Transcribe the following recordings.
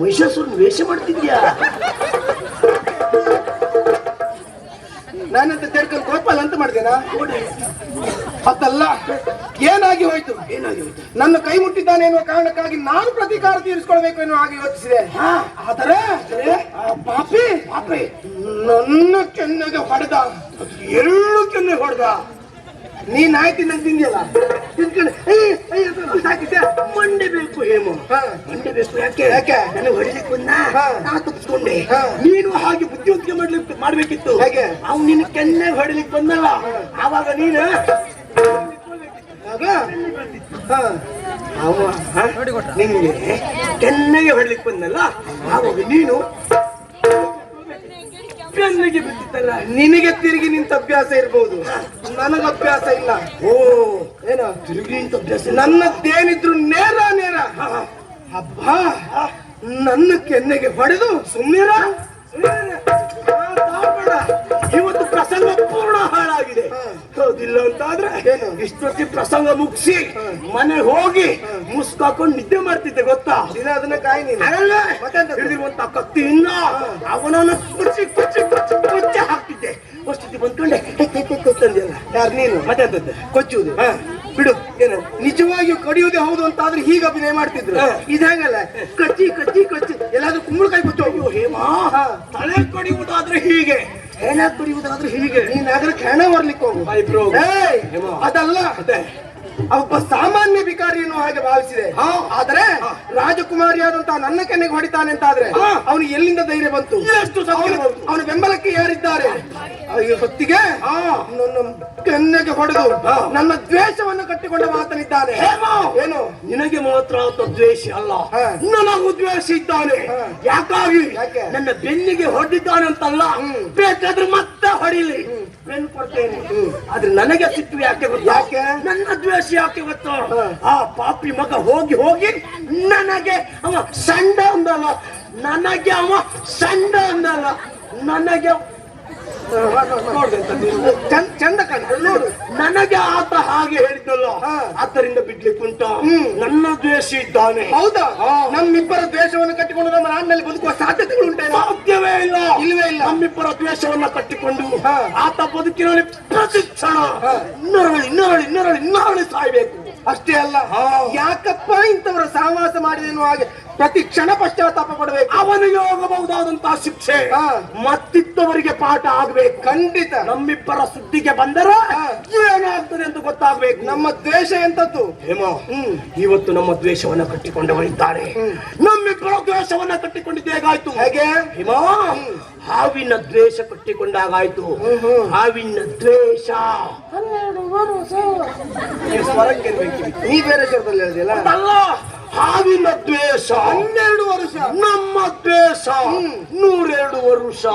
ಮಹಿಷಾಸುರನ ವೇಷ ಮಾಡ್ತಿದ್ಯಾ? ನಾನಂತ ತಿಳ್ಕೊಂಡು ಗೋಪಾಲ್ ಅಂತ ಮಾಡ್ದೇನಾ? ಅತ್ತಲ್ಲ ಏನಾಗಿ ಹೋಯ್ತು? ಏನಾಗಿ ಹೋಯ್ತು? ನನ್ನ ಕೈ ಮುಟ್ಟಿದ್ದಾನೆ ಎನ್ನುವ ಕಾರಣಕ್ಕಾಗಿ ನಾನು ಪ್ರತೀಕಾರ ತೀರಿಸ್ಕೊಳ್ಬೇಕು ಎನ್ನುವ ಹಾಗೆ ಯೋಚಿಸಿದೆ. ಆದರೆ ಪಾಪಿ ಪಾಪೆ? ನನ್ನ ಕೆನ್ನೆಗೆ ಹೊಡೆದ. ಎರಡು ಕೆನ್ನೆ ಹೊಡೆದ. ನೀನ್ ಆಯ್ತು ನಂಗೆ ತಿಂದಿಯಲ್ಲ? ಹಾ. ಮಂಡೆ ಬೇಕು ಯಾಕೆ ಯಾಕೆ? ನನಗೆ ಹೊಡಿಲಿಕ್ಕೆ ಬಂದ ಹಾ. ನಾ ತಪ್ಪಿಸ್ಕೊಂಡೆ. ನೀನು ಹಾಗೆ ಬುದ್ಧಿವಂತಿಕೆ ಮಾಡ್ಲಿಕ್ಕೆ ಮಾಡ್ಬೇಕಿತ್ತು. ಹಾಗೆ? ಅವ್ನು ನಿನ್ನ ಕೆನ್ನೆ ಹೊಡಿಲಿಕ್ಕೆ ಬಂದಲ್ಲ ಆವಾಗ ನೀನು? ನಿಂಗೆ ಕೆನ್ನೆಗೆ ಹೊಡ್ಲಿಕ್ಕೆ ಬಂದಲ್ಲ. ಆವಾಗ ನೀನು ಕೆನ್ನೆಗೆ ಬಿದ್ದಿತ್ತಲ್ಲ ನಿನಗೆ ತಿರುಗಿ ನಿಂತ ಅಭ್ಯಾಸ ಇರ್ಬೋದು. ನನಗ ಅಭ್ಯಾಸ ಇಲ್ಲ. ಓ ಏನು? ತಿರುಗಿ ನಿಂತ ಅಭ್ಯಾಸ ನನ್ನ ನನ್ನದ್ದೇನಿದ್ರು ನೇರ ನೇರ. ಹಬ್ಬ ನನ್ನ ಕೆನ್ನೆಗೆ ಹೊಡೆದು ಸುಮ್ಮೀರ ಇವತ್ತು ಪ್ರಸಂಗ ಪೂರ್ಣ ಹಾಳಾಗಿದೆ. ಹೌದಿಲ್ಲ ಅಂತ ಆದ್ರೆ ಏನು? ಇಷ್ಟೊತ್ತಿ ಪ್ರಸಂಗ ಮುಗಿಸಿ ಮನೆ ಹೋಗಿ ಮುಸ್ಕಾಕೊಂಡು ನಿದ್ದೆ ಮಾಡ್ತಿದ್ದೆ ಗೊತ್ತಾ? ದಿನ ಅದನ್ನ ಕಾಯಿ ನೀನು. ಮತ್ತೆ ಕತ್ತಿಯಿಂದ ಅವನನ್ನು ಕುಚ್ಚಿ ಯಾರು ನೀನು? ಮತ್ತೆ ಅಂತದ್ದು ಕೊಚ್ಚುವುದು. ಬಿಡು. ಏನು? ನಿಜವಾಗಿಯೂ ಕಡಿಯುವುದೇ ಹೌದು ಅಂತ ಆದ್ರೆ ಹೀಗ ಅಭಿನಯ ಮಾಡ್ತಿದ್ರು. ಇದು ಹೆಂಗಲ್ಲ? ಕಚ್ಚಿ ಕಚ್ಚಿ ಕಚ್ಚಿ. ಎಲ್ಲಾದ್ರೂ ಕುಂಬಳಕಾಯಿ ಕೊಚ್ಚು ಅಯ್ಯೋ ಹೇಮಾ. ತಲೆ ಕಡಿಯುವುದಾದ್ರೆ ಹೀಗೆ. ಹೆಣ ಕಡಿಯುವುದಾದ್ರೆ ಹೀಗೆ. ನೀನ್ ಅದ್ರ ಕೆಣ ಬರ್ಲಿಕ್ಕೆ ಹೋಗು. ಅದಲ್ಲ. ಮತ್ತೆ? ಒಬ್ಬ ಸಾಮಾನ್ಯ ವಿಕಾರಿಯನ್ನು ಹಾಗೆ ಭಾವಿಸಿದೆ. ಆದರೆ ರಾಜಕುಮಾರಿಯಾದಂತಹ ನನ್ನ ಕೆನ್ನೆಗೆ ಹೊಡಿತಾನೆ ಅಂತ ಆದ್ರೆ ಅವನು ಎಲ್ಲಿಂದ ಧೈರ್ಯ ಬಂತು? ಎಷ್ಟು ಅವನ ಬೆಂಬಲಕ್ಕೆ ಯಾರಿದ್ದಾರೆ? ಹೊತ್ತಿಗೆ. ನನ್ನ ಕೆನ್ನೆಗೆ ಹೊಡೆದು ನನ್ನ ದ್ವೇಷವನ್ನು ಕಟ್ಟಿಕೊಂಡ ಮಾತನಿದ್ದಾನೆ! ಏನು? ನಿನಗೆ ಮಾತ್ರ ದ್ವೇಷ ಅಲ್ಲ. ನನಗೂ ದ್ವೇಷ ಇದ್ದಾನೆ. ಯಾಕಾಗಿ? ನನ್ನ ಬೆನ್ನಿಗೆ ಹೊಡೆದಿದ್ದಾನೆ ಅಂತಲ್ಲ. ಬೇಕಾದ್ರೆ ಮತ್ತೆ ಹೊಡಿಲಿ. ಬೆನ್ನು ಕೊಡ್ತೇನೆ. ಆದ್ರೆ ನನಗೆ ಸಿಟ್ಟು ಯಾಕೆ ಗೊತ್ತು? ಯಾಕೆ? ನನ್ನ ದ್ವೇಷ ಯಾಕೆ ಗೊತ್ತು? ಆ ಪಾಪಿ ಮಗ ಹೋಗಿ ಹೋಗಿ ನನಗೆ ಅವ ಸಂಡ ಅಂದಲ್ಲ. ನನಗೆ ಅವ ಸಂಡ ಅಂದಲ್ಲ. ನನಗೆ? ಚಂದ ನೋಡು ನನಗೆ ಆತ ಹಾಗೆ ಹೇಳಿದ್ದಲ್ಲ. ಆದ್ದರಿಂದ ಬಿಡ್ಲಿಕ್ಕೆ ಉಂಟ. ನನ್ನ ದ್ವೇಷ ಇದ್ದಾನೆ. ಹೌದಾ? ನಮ್ಮಿಬ್ಬರ ದ್ವೇಷವನ್ನು ಕಟ್ಟಿಕೊಂಡು ನಮ್ಮ ನಾಡಿನಲ್ಲಿ ಬದುಕುವ ಸಾಧ್ಯತೆಗಳು ಉಂಟೆ ಸಾಧ್ಯವೇ ಇಲ್ಲ. ಇಲ್ವೇ ಇಲ್ಲ. ನಮ್ಮಿಬ್ಬರ ದ್ವೇಷವನ್ನ ಕಟ್ಟಿಕೊಂಡು ಹಾ. ಆತ ಬದುಕಿನಲ್ಲಿ ಪ್ರತಿಕ್ಷಣ ಕ್ಷಣ ಇನ್ನರಳಿ ಇನ್ನರಳಿ ಇನ್ನರಳಿ ಇನ್ನರಳಿ ಸಾಯ್ಬೇಕು. ಅಷ್ಟೇ ಅಲ್ಲ. ಯಾಕಪ್ಪ ಇಂಥವರ ಸಹವಾಸ ಮಾಡಿದೆನೋ ಹಾಗೆ ಪ್ರತಿ ಕ್ಷಣ ಪಶ್ಚಾತ್ತಾಪ ಪಡಬೇಕು. ಅವನಿಗೆ ಹೋಗಬಹುದಾದಂತಹ ಶಿಕ್ಷೆ ಮತ್ತಿತ್ತವರಿಗೆ ಮತ್ತಿದ್ದವರಿಗೆ ಪಾಠ ಆಗ್ಬೇಕು. ಖಂಡಿತ. ನಮ್ಮಿಬ್ಬರ ಸುದ್ದಿಗೆ ಬಂದರ. ಏನಾಗ್ತದೆ ಅಂತ ಗೊತ್ತಾಗ್ಬೇಕು. ನಮ್ಮ ದ್ವೇಷ ಎಂತದ್ದು ಹೇಮೋ ಹ್ಮ್. ಇವತ್ತು ನಮ್ಮ ದ್ವೇಷವನ್ನ ಕಟ್ಟಿಕೊಂಡವರಿದ್ದಾರೆ. ನಮ್ಮಿಬ್ಬರ ದ್ವೇಷವನ್ನ ಕಟ್ಟಿಕೊಂಡಿದ್ದು ಹೇಗಾಯ್ತು ಹೇಗೆ? ಹೇಮೋ ಹಾವಿನ ದ್ವೇಷ ಕಟ್ಟಿಕೊಂಡಾಗಾಯ್ತು. ಹಾವಿನ ದ್ವೇಷ. ನೀ ಬೇರೆ ಶಬ್ದದಲ್ಲಿ ಹೇಳಿದೆಯಲ್ಲ? ಹಾವಿನ ದ್ವೇಷ. ಹನ್ನೆರಡು ವರ್ಷ. ನಮ್ಮ ದ್ವೇಷ. ನೂರೆರಡು ವರ್ಷ.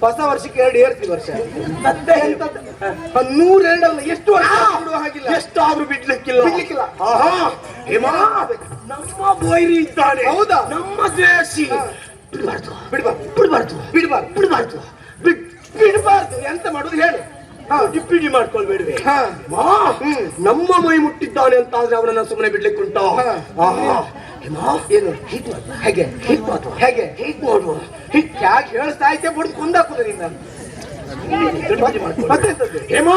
ಹೊಸ ವರ್ಷಕ್ಕೆ ಎರಡು ಏರ್ತಿ ವರ್ಷ. ನೂರೆರಡಲ್ಲ ಎಷ್ಟು ವರ್ಷ ಬಿಡುವ ಹಾಗಿಲ್ಲ. ಎಷ್ಟಾದ್ರೂ ಬಿಡ್ಲಿಕ್ಕಿಲ್ಲ. ಬಿಡ್ಲಿಕ್ಕಿಲ್ಲ. ಆಹಾ. ಹೇಮ. ನಮ್ಮ ಬೈರಿ ಇದ್ದಾನೆ. ಹೌದಾ? ನಮ್ಮ ದ್ವೇಷಿ. ಬಿಡಬಾರ್ದು ಬಿಡಬಾರ್ದು. ಬಿಡ್ಬಾರ್ದು. ಬಿಡಬಾರ್ದು. ಬಿಡ್ಬಾರ್ದು. ಬಿಡಬಾರ್ದು. ಬಿಡ್ ಬಿಡ್ಬಾರ್ದು. ಎಂತ ಮಾಡುದು ಹೇಳು. ಹಾ. ಡಿಪ್ಪಿಡಿ ಮಾಡ್ಕೊಳ್ಬೇಡ್ವೆ. ಹಾ. ಮಾ, ನಮ್ಮ ಮೈ ಮುಟ್ಟಿದ್ದಾನೆ ಅಂತ ಆದ್ರೆ ಅವನನ್ನ ಸುಮ್ಮನೆ ಬಿಡ್ಲಿಕ್ಕೆ ಉಂಟ ಏನು? ಹೀಗ್ ಮಾಡು. ಹೇಗೆ. ಹೀಗ್ ಮಾಡು. ಹೇಗೆ. ಹೀಗ್ ನೋಡುವ ಹೀಗ್ ಯಾಕೆ ಹೇಳ್ತಾ ಇದ್ದೆ? ಬಿಡ್ದು ಕುಂದಾಕುದ ಹೇಮ.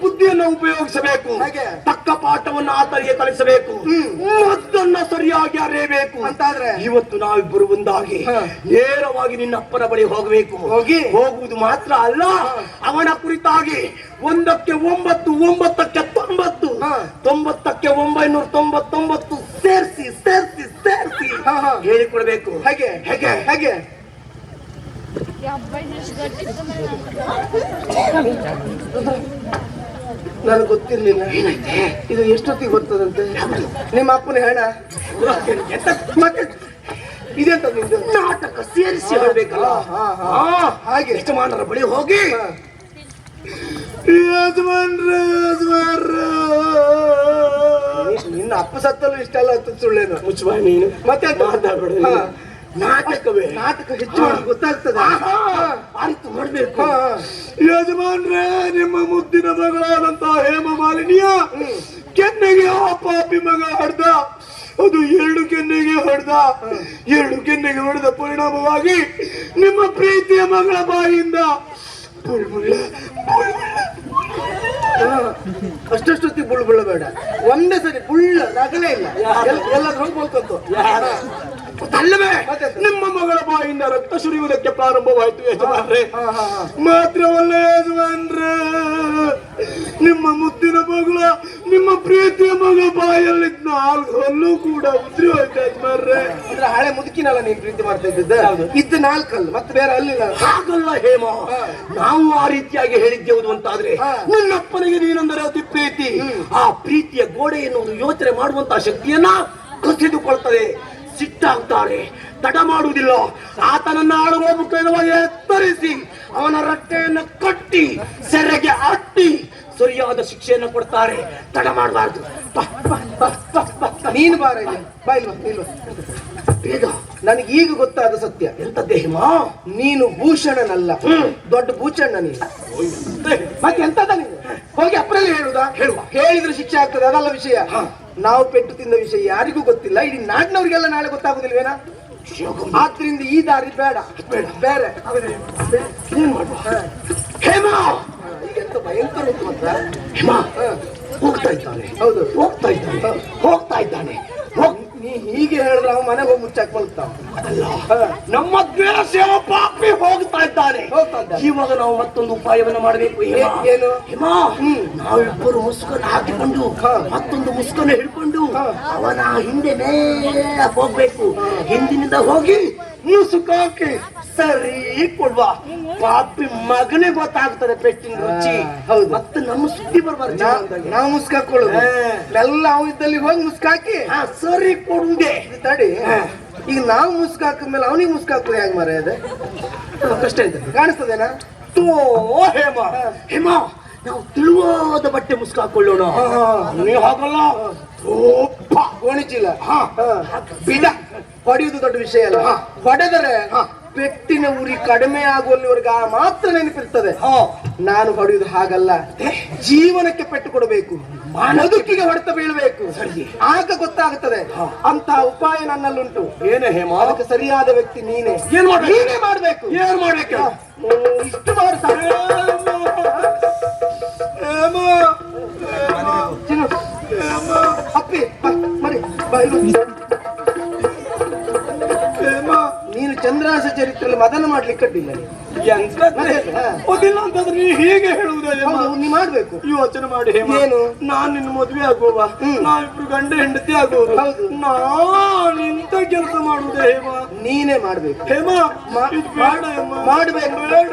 ಬುದ್ಧಿಯನ್ನು ಉಪಯೋಗಿಸಬೇಕು ಹಾಗೆ? ತಕ್ಕ ಪಾಠವನ್ನು ಆತನಿಗೆ ಕಲಿಸಬೇಕು ಮತ್ತನ್ನ ಮದ್ದನ್ನ ಸರಿಯಾಗಿ ಅರಿಯಬೇಕು ಅಂತಾದ್ರೆ? ಇವತ್ತು ನಾವಿಬ್ಬರು ಒಂದಾಗಿ. ನೇರವಾಗಿ ನಿನ್ನ ಅಪ್ಪನ ಬಳಿ ಹೋಗಬೇಕು ಹೋಗಿ? ಹೋಗುವುದು ಮಾತ್ರ ಅಲ್ಲ ಅವನ ಕುರಿತಾಗಿ ಒಂದಕ್ಕೆ ಒಂಬತ್ತು ಒಂಬತ್ತಕ್ಕೆ ತೊಂಬತ್ತು. ತೊಂಬತ್ತಕ್ಕೆ ಒಂಬೈನೂರ ತೊಂಬತ್ತೊಂಬತ್ತು ಸೇರಿಸಿ ಸೇರಿಸಿ ಸೇರಿಸಿ. ಹೇಳಿಕೊಡ್ಬೇಕು ಹೇಗೆ ಹೇಗೆ ಹೇಗೆ ನನಗೆ ಗೊತ್ತಿರ್ಲಿಲ್ಲ. ಇದು ಎಷ್ಟೊತ್ತಿಗೆ ಬರ್ತದಂತೆ? ನಿಮ್ಮ ಅಪ್ಪನ ಹೇಳ ಇದೆಂತ ನಿಮ್ದು? ನಾಟಕ ಸೇರಿಸಿ ಹೇಳ್ಬೇಕಲ್ಲ. ಹಾಗೆ. ಯಜಮಾನರ ಬಳಿ ಹೋಗಿ. ನಿನ್ನ ಅಪ್ಪ ಸತ್ತಲ್ಲೂ ಇಷ್ಟೆಲ್ಲ ಸುಳ್ಳೇನು ಮುಚ್ಚುವ ನೀನು. ಮತ್ತೆ ಮಾತಾಡ್ಬಿಡ. ನಾಟಕವೇ? ನಾಟಕ ಹೆಚ್ಚು ಗೊತ್ತಾಗ್ತದೆ? ಮಾಡ್ಬೇಕು. ಹಾ. ಯಜಮಾನ್ರೇ ನಿಮ್ಮ ಮುದ್ದಿನ ಮಗಳಾದಂತ ಹೇಮ ಮಾಲಿನಿಯ ಕೆನ್ನೆಗೆ ಆ ಪಾಪಿ ಮಗ ಹಡ್ದ ಅದು ಎರಡು ಕೆನ್ನೆಗೆ ಹೊಡೆದ ಎರಡು ಕೆನ್ನೆಗೆ ಹೊಡೆದ ಪರಿಣಾಮವಾಗಿ ನಿಮ್ಮ ಪ್ರೀತಿಯ ಮಗಳ ಬಾಯಿಯಿಂದ ಬುಳ್ಬುಳ್ಳ ಅಷ್ಟೊತ್ತಿ ಬುಳ್ಳು ಬುಳ್ಳ ಬೇಡ. ಒಂದೇ ಸರಿ ಬುಳ್ಳ ನಗಲೇ ಇಲ್ಲ. ಎಲ್ಲ ಬೋಲ್ಕಂತು ಅಲ್ಲವೇ? ನಿಮ್ಮ ಮಗಳ ಬಾಯಿಂದ ರಕ್ತ ಸುರಿಯುವುದಕ್ಕೆ ಪ್ರಾರಂಭವಾಯಿತು ಯಜಮಾನ್ರೆ. ಮಾತ್ರವಲ್ಲ ಯಜಮಾನ್ರೆ? ನಿಮ್ಮ ಮುದ್ದಿನ ಮಗಳ ನಿಮ್ಮ ಪ್ರೀತಿಯ ಮಗಳ ಬಾಯಲ್ಲಿ ನಾಲ್ಕು ಹಲ್ಲು ಕೂಡ ಉದ್ರಿ ಹೋಯ್ತು ಯಜಮಾನ್ರೆ. ಅಂದ್ರೆ ಹಳೆ ಮುದುಕಿನಲ್ಲ ನೀನ್ ಪ್ರೀತಿ ಮಾಡ್ತಾ ಇದ್ದಿದ್ದ? ಇದ್ದ ನಾಲ್ಕಲ್ಲ ಮತ್ತೆ ಬೇರೆ ಅಲ್ಲಿಲ್ಲ ಹಾಗಲ್ಲ ಹೇಮ ನಾವು ಆ ರೀತಿಯಾಗಿ ಹೇಳಿದ್ದೆವುದು ಅಂತಾದ್ರೆ. ನಿನ್ನಪ್ಪನಿಗೆ ನೀನಂದರೆ ಅತಿ ಪ್ರೀತಿ. ಆ ಪ್ರೀತಿಯ ಗೋಡೆ ಎನ್ನುವುದು ಯೋಚನೆ ಮಾಡುವಂತಹ ಶಕ್ತಿಯನ್ನ ಕಸಿದುಕೊಳ್ತದೆ. ಸಿಟ್ಟಾಗ್ತಾರೆ ತಡ ಮಾಡುವುದಿಲ್ಲ. ಆತನನ್ನ ಆಳುವ ಮುಖವಾಗಿ ಎತ್ತರಿಸಿ ಅವನ ರಟ್ಟೆಯನ್ನು ಕಟ್ಟಿ ಸೆರೆಗೆ ಅಟ್ಟಿ ಸರಿಯಾದ ಶಿಕ್ಷೆಯನ್ನು ಕೊಡ್ತಾರೆ. ತಡ ಮಾಡಬಾರ್ದು. ನೀನು ಬಾರ ಇಲ್ಲಿ. ಬಾ ಇಲ್ಲಿ ಬಾ, ಇಲ್ಲಿ ಬಾ. ಬೇಗ. ನನಗೆ ಈಗ ಗೊತ್ತಾದ ಸತ್ಯ. ಎಂತ ದೇಹಮ? ನೀನು ಭೂಷಣನಲ್ಲ. ದೊಡ್ಡ ಭೂಷಣ ನೀನು. ಮತ್ತೆ ಎಂತದ ನೀನು? ಹೋಗಿ ಅಪ್ರಲ್ಲಿ ಹೇಳುದಾ? ಹೇಳುವ. ಹೇಳಿದ್ರೆ ಶಿಕ್ಷೆ ಆಗ್ತದೆ ಅದಲ್ಲ ವಿಷಯ. ನಾವು ಪೆಟ್ಟು ತಿಂದ ವಿಷಯ ಯಾರಿಗೂ ಗೊತ್ತಿಲ್ಲ. ಇಡೀ ನಾಡಿನವರಿಗೆಲ್ಲ ನಾಳೆ ಗೊತ್ತಾಗುದಿಲ್ವೇನಾ? ಆದ್ರಿಂದ ಈ ದಾರಿ ಬೇಡ. ಬೇಡ ಬೇರೆ ಹೇಮ! ಈಗ ಎಂತ ಭಯಂಕರ ಉಂಟು ಹೇಮ ಹೋಗ್ತಾ ಇದ್ದಾನೆ. ಹೌದು. ಹೋಗ್ತಾ ಇದ್ದಾನೆ. ಹೋಗ್ತಾ ಇದ್ದಾನೆ. ನೀ ಹೀಗೆ ಹೇಳಿದ್ರೆ ಅವ ಮನೆಗೆ ಹೋಗಿ ಮುಚ್ಚಾಕ್ ಮಲ್ತಾವ ಅಲ್ಲ ನಮ್ಮ ದ್ವೇಷ ಪಾಪಿ ಹೋಗ್ತಾ ಇದ್ದಾನೆ. ಇವಾಗ ನಾವು ಮತ್ತೊಂದು ಉಪಾಯವನ್ನು ಮಾಡಬೇಕು. ಏನು? ಹಿಮಾ. ನಾವಿಬ್ಬರು ಮುಸ್ಕನ್ ಹಾಕಿಕೊಂಡು ಮತ್ತೊಂದು ಮುಸ್ಕನ್ನು ಹಿಡ್ಕೊಂಡು. ಅವನ ಹಿಂದೆ ಮೇಲೆ ಹೋಗ್ಬೇಕು. ಹಿಂದಿನಿಂದ ಹೋಗಿ ಮುಸುಕು ಹಾಕಿ ಸರಿ ಕೊಡುವ. ಪಾಪಿ ಮಗನೇ ಗೊತ್ತಾಗ್ತದೆ ಪೆಟ್ಟಿನ ರುಚಿ. ಹೌದು. ಮತ್ತೆ ನಮ್ಮ ಸುದ್ದಿ ಬರ್ಬಾರ್ದು. ನಾವು ಮುಸ್ಕಾಕೊಳ್ಳೋದು. ಎಲ್ಲ ಅವ ಇದ್ದಲ್ಲಿ ಹೋಗಿ ಮುಸ್ಕಾಕಿ. ಸರಿ ಇದು ತಡಿ. ಈಗ ನಾವು ಮುಸ್ಕಾಕ ಮೇಲೆ ಅವನಿಗೆ ಮುಸ್ಕಾಕು ಹ್ಯಾಂಗ ಹೆಂಗ್ ಮರ ಇದೆ ಕಷ್ಟ ಇದೆ. ಕಾಣಿಸ್ತದೇನಾ? ತೋ ಹೇಮ. ಹೇಮ ನಾವು ತಿಳುವಾದ ಬಟ್ಟೆ ಮುಸ್ಕಾಕೊಳ್ಳೋಣ. ನೀ ಹಾಗಲ್ಲ. ಓಪ್ಪ. ಗೋಣಿಚಿಲ್ಲ ಹಾ. ಬಿಡ. ಹೊಡೆಯುವುದು ದೊಡ್ಡ ವಿಷಯ ಅಲ್ಲ. ಹೊಡೆದರೆ ಪೆಟ್ಟಿನ ಉರಿ ಕಡಿಮೆ ಆಗುವಲ್ಲಿವರೆಗೆ ಆ ಮಾತ್ರ ನೆನಪಿರ್ತದೆ. ನಾನು ಹೊಡೆಯುವುದು ಹಾಗಲ್ಲ. ಜೀವನಕ್ಕೆ ಪೆಟ್ಟು ಕೊಡಬೇಕು ಬದುಕಿಗೆ ಹೊಡೆತ ಬೀಳಬೇಕು. ಆಗ ಗೊತ್ತಾಗುತ್ತದೆ. ಅಂತ ಉಪಾಯ ನನ್ನಲ್ಲುಂಟು. ಏನೇ ಹೇ ಅದಕ್ಕೆ ಸರಿಯಾದ ವ್ಯಕ್ತಿ ನೀನೇ. ಏನ್? ನೀನೇ ಮಾಡ್ಬೇಕು. ಏನ್ ಮಾಡ್ಬೇಕು? ಇಷ್ಟು ಮಾಡ್ತಾರೆ ಅಪ್ಪಿ ಮರಿ ಬಾ, ಚಂದ್ರಾಸ ಚರಿತ್ರೆಯಲ್ಲಿ ಮದನ ಮಾಡ್ಲಿಕ್ಕೆ. ಮತ್ತೆ? ಗೊತ್ತಿಲ್ಲ ಅಂತಂದ್ರೆ ನೀ ಹೀಗೆ ಹೇಳುವುದೇ ಹೌದು ನೀ ಮಾಡ್ಬೇಕು. ಯೋಚನೆ ಮಾಡಿ ಏನು? ನಾನ್ ನಿನ್ನ ಮದುವೆ ಆಗುವ. ನಾವಿಬ್ರು ಗಂಡ ಹೆಂಡತಿ ಆಗುವುದು. ನಾನು ನಾನ್ ಇಂಥ ಕೆಲಸ ಮಾಡುವುದೇ ಹೇಮ? ನೀನೇ ಮಾಡ್ಬೇಕು. ಹೇಮ ಬೇಡ ಮಾಡ್ಬೇಕು. ಬೇಡ ಬೇಡ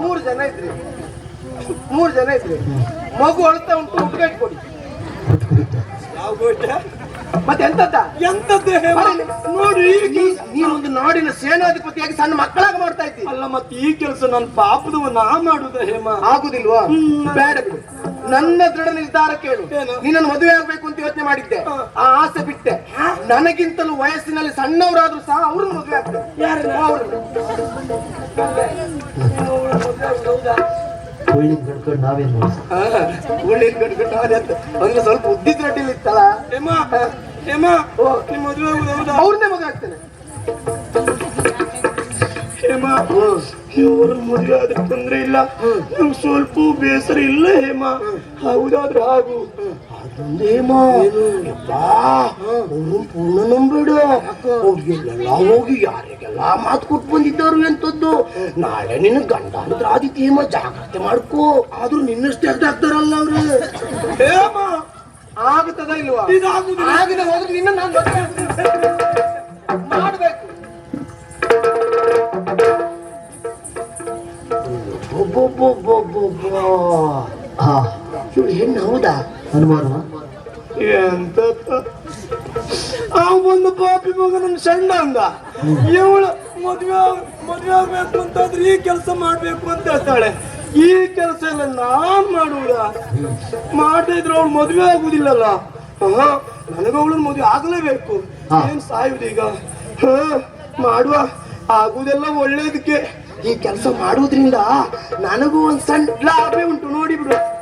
ಮೂರು ಜನ ಇದ್ರಿ. ಮೂರು ಜನ ಇದ್ರಿ. ಮಗು ಅಳ್ತಾ ಉಂಟು ಉಟ್ಕಟ್ಟು ಕೊಡಿ ಯಾವ ಗೋಟ ಮತ್ತೆ ಎಂತದ್ದ. ನೋಡಿ ಈ ನೀ- ಕೆಲ್ಸ- ನೀನೊಂದು ನಾಡಿನ ಸೇನಾಧಿಪತಿಯಾಗಿ ಸಣ್ಣ ಮಕ್ಕಳಾಗ ಮಾಡ್ತಾ ಇದ್ದಿ. ಅಲ್ಲ ಮತ್ತೆ ಈ ಕೆಲಸ ನನ್ನ ಪಾಪದವ ನಾ ಮಾಡುದ ಹೇಮ? ಆಗುದಿಲ್ವಾ. ಬೇಡ ಬಿಡು. ನನ್ನ ದೃಢ ನಿರ್ಧಾರ ಕೇಳು? ನಿನ್ನನ್ನು ಮದುವೆ ಆಗ್ಬೇಕು ಅಂತ ಯೋಚನೆ ಮಾಡಿದ್ದೆ. ಆ ಆಸೆ ಬಿಟ್ಟೆ. ನನಗಿಂತಲೂ ವಯಸ್ಸಿನಲ್ಲಿ ಸಣ್ಣವರಾದ್ರೂ ಸಹ ಅವ್ರನ್ನ ಮದುವೆ ಆಗ್ತದೆ. ಕೊಳ್ಳಿನ ಕಡ್ಕೊಂಡು ನಾವೇನ್ ಹಾ, ಉಳ್ಳಿನ ಕಟ್ಕೊಂಡು ಅದೇ ಅಂತ. ಒಂದು ಸ್ವಲ್ಪ ಉದ್ದಿದ ರೊಟ್ಟಿಲಿ ಇತ್ತಲ್ಲ ಹೇಮ ನಿಮ್ಮ ಮದುವೆ ಆಗುದು ಹೌದಾ? ಅವ್ರನ್ನೇ ಮದುವೆ ಆಗ್ತೇನೆ. ಹೇಮ ಇವ್ರ ಮದುವೆ ಆದ್ರೆ ತೊಂದ್ರೆ ಇಲ್ಲ. ನಂಗೆ ಸ್ವಲ್ಪ ಬೇಸರ ಇಲ್ಲ ಹೇಮ. ಹೌದಾದ್ರೆ ಹಾಗು ಹೇಮ. ಪೂರ್ಣ ನಂಬಿಡ ಅವ್ರಿಗೆಲ್ಲ ಹೋಗಿ ಯಾರಿಗೆಲ್ಲ ಮಾತು ಕೊಟ್ಟು ಬಂದಿದ್ದಾರು ಎಂತದ್ದು ನಾಳೆ ನಿನ್ನ ಗಂಡ ಅಂದ್ರೆ ಆದಿತ್ಯ ಹೇಮ ಜಾಗ್ರತೆ ಮಾಡ್ಕೋ. ಆದ್ರೂ ನಿನ್ನಷ್ಟೇ ಅರ್ಥ ಆಗ್ತಾರಲ್ಲ ಅವ್ರು. ಹೇಮ ಆಗುತ್ತದ ಇಲ್ವಾ. ಆಗದೆ ಹೋದ್ರೆ ನಿನ್ನ ನಾನು. ಮಾಡ್ಬೇಕು. ಹೆಣ್ಣು ಹೌದಾ? ಹನುಮಾನ? ಎಂತ ಆ ಒಂದು ಪಾಪಿ ಮಗ ನಮ್ ಸಣ್ಣ ಅಂದ. ಇವಳು ಮದ್ವೆ ಮದ್ವೆ ಆಗ್ಬೇಕು ಅಂತಾದ್ರೆ ಈ ಕೆಲಸ ಮಾಡ್ಬೇಕು ಅಂತ ಹೇಳ್ತಾಳೆ. ಈ ಕೆಲಸ ಎಲ್ಲ ನಾನ್ ಮಾಡುವುದ? ಮಾಡದೇ ಇದ್ರೆ ಅವಳು ಮದ್ವೆ ಆಗುದಿಲ್ಲಲ್ಲ. ಹಾ ನನಗ ಅವಳು ಮದ್ವೆ ಆಗಲೇಬೇಕು. ಏನು ಏನ್ ಸಾಯುದೀಗ ಹ ಮಾಡುವ. ಆಗುದೆಲ್ಲ ಒಳ್ಳೇದಕ್ಕೆ ಈ ಕೆಲಸ ಮಾಡುವುದ್ರಿಂದ ನನಗೂ ಒಂದ್ ಸಣ್ಣ ಲಾಭ ಉಂಟು. ನೋಡಿ ಬಿಡು.